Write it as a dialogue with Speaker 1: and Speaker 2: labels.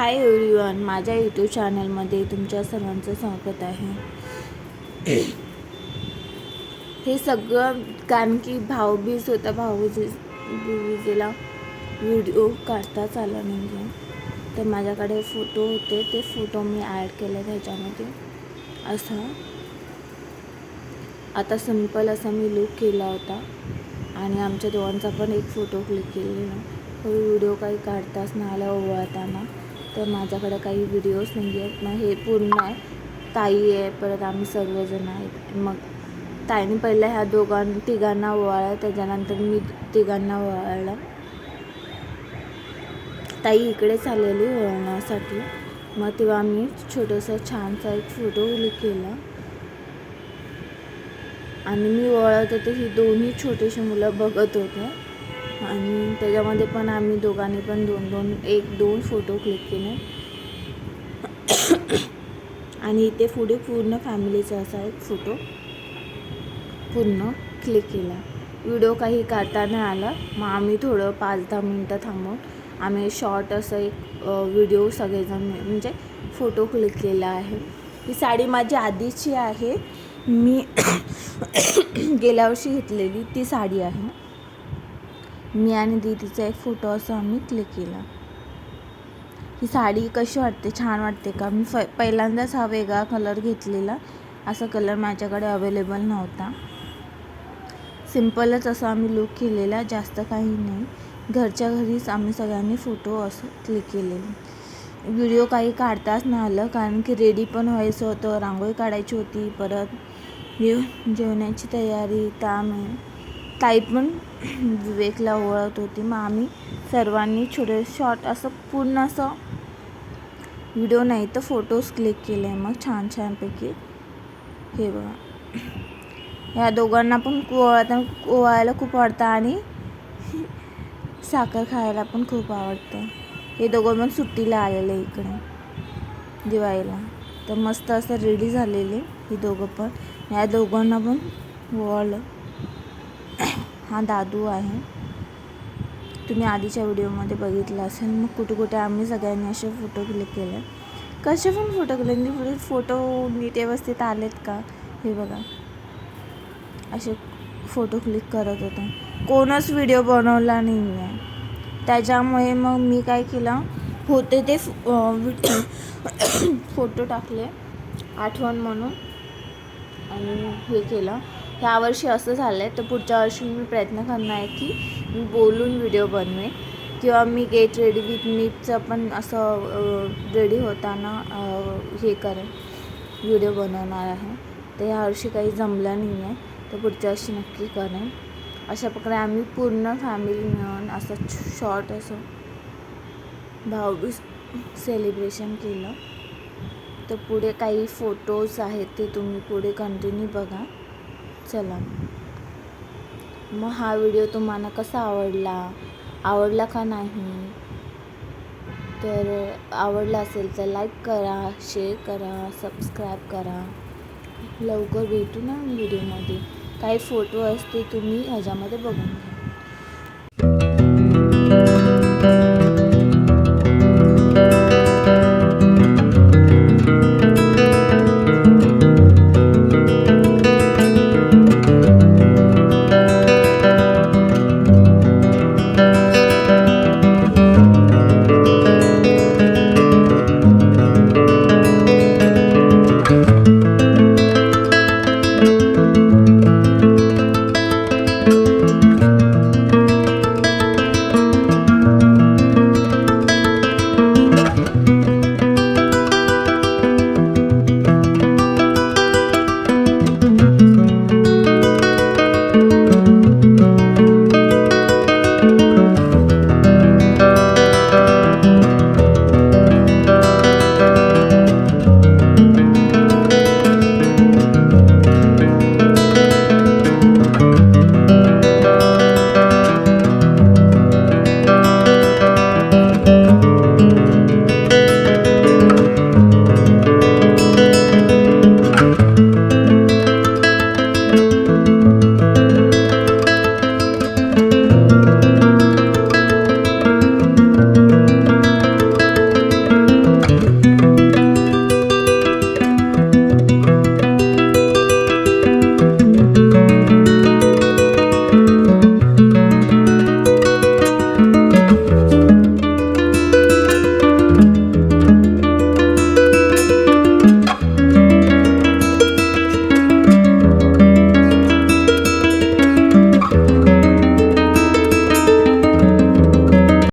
Speaker 1: Hi everyone माझ्या YouTube चॅनलमध्ये तुमच्या सर्वांचं स्वागत आहे. हे सगळं कारण की भाऊबीज होता भाऊबीज बीजेला व्हिडिओ काढताच आला नाही. तर माझ्याकडे फोटो होते ते फोटो मी ॲड केले त्याच्यामध्ये. असा. आता सिंपल असा मी लुक केला होता. आणि आमच्या दोघांचा पण एक फोटो क्लिक केलेला. व्हिडिओ काही काढताच नाही आला ओवाळताना. तर माझ्याकडे काही व्हिडिओज नाही आहेत. मग हे पूर्ण आहे ताई आहे. परत आम्ही सर्वजण आहेत. मग ताईने पहिलं ह्या दोघां तिघांना ओवाळलं. त्याच्यानंतर मी तिघांना ओवाळलं. ताई इकडेच आलेली ओळण्यासाठी मग तेव्हा आम्ही छोटंसं छानसा एक फोटो क्लिक केला. आणि मी ओळत होते. ही दोन्ही छोटीशी मुलं बघत होते. आणि त्याच्यामध्ये पण आम्ही दोघांनी पण दोन दोन एक दोन फोटो क्लिक केले. आणि इथे पुढे पूर्ण फॅमिलीचा असा एक फोटो पूर्ण क्लिक केला. व्हिडिओ काही काढता नाही आला. मग आम्ही थोडं पाच दहा मिनटं थांबून आम्ही शॉर्ट असं एक व्हिडिओ सगळेजण म्हणजे फोटो क्लिक केला आहे. ही साडी माझी आधीची आहे. मी गेल्या वर्षी घेतलेली ती साडी आहे. मी आणि दीदीचा एक फोटो असं आम्ही क्लिक केला. ही साडी कशी वाटते? छान वाटते का? मी फ पहिल्यांदाच हा वेगळा कलर घेतलेला. असा कलर माझ्याकडे अवेलेबल नव्हता. सिम्पलच असं आम्ही लुक केलेला जास्त काही नाही. घरच्या घरीच आम्ही सगळ्यांनी फोटो असं क्लिक केलेले. व्हिडिओ काही काढताच नाही आलं कारण की रेडी पण व्हायचं होतं रांगोळी काढायची होती परत जेव जेवणाची तयारी त्यामुळे ताई पण विवेकला ओळखत होती. मग आम्ही सर्वांनी छोटे शॉर्ट असं पूर्ण असं व्हिडिओ नाही तर फोटोज क्लिक केले. मग छान छानपैकी हे बघा. या दोघांना पण ओवाळता ओळायला खूप आवडतं आणि साखर खायला पण खूप आवडतं. हे दोघं पण सुट्टीला आलेले इकडे दिवाळीला. तर मस्त असं रेडी झालेले ही दोघं पण. या दोघांना पण ओवाळलं. हा दादू आहे. तुम्ही आधीच्या व्हिडिओमध्ये बघितलं असेल. मग कुठे कुठे आम्ही सगळ्यांनी असे फोटो क्लिक केले. कसे पण फोटो क्लिक फोटो नीट व्यवस्थित आलेत का? हे बघा. असे फोटो क्लिक करत होतो. कोणच व्हिडिओ बनवला नाही आहे त्याच्यामुळे मग मी काय केलं? होते ते फोटो टाकले. आठवण म्हणून. आणि हे केलं. ह्या वर्षी असं झालं आहे तर पुढच्या वर्षी मी प्रयत्न करणार आहे की मी बोलून व्हिडिओ बनवेन. किंवा मी गेट रेडी विथ मीचं पण असं रेडी होताना हे करेन. व्हिडिओ बनवणार आहे. तर ह्या वर्षी काही जमलं नाही आहे तर पुढच्या वर्षी नक्की करेन. अशा प्रकारे आम्ही पूर्ण फॅमिली मिळून असं शॉर्ट असं भाऊबीज सेलिब्रेशन केलं. तर पुढे काही फोटोज आहेत ते तुम्ही पुढे कंटिन्यू बघा. चला. मग हा व्हिडिओ तुम्हाला कसा आवडला? आवडला का नाही? तर आवडला असेल तर लाईक करा शेअर करा सबस्क्राईब करा. लवकर भेटू ना व्हिडिओमध्ये काही फोटो असते तुम्ही ह्याच्यामध्ये बघून घ्या.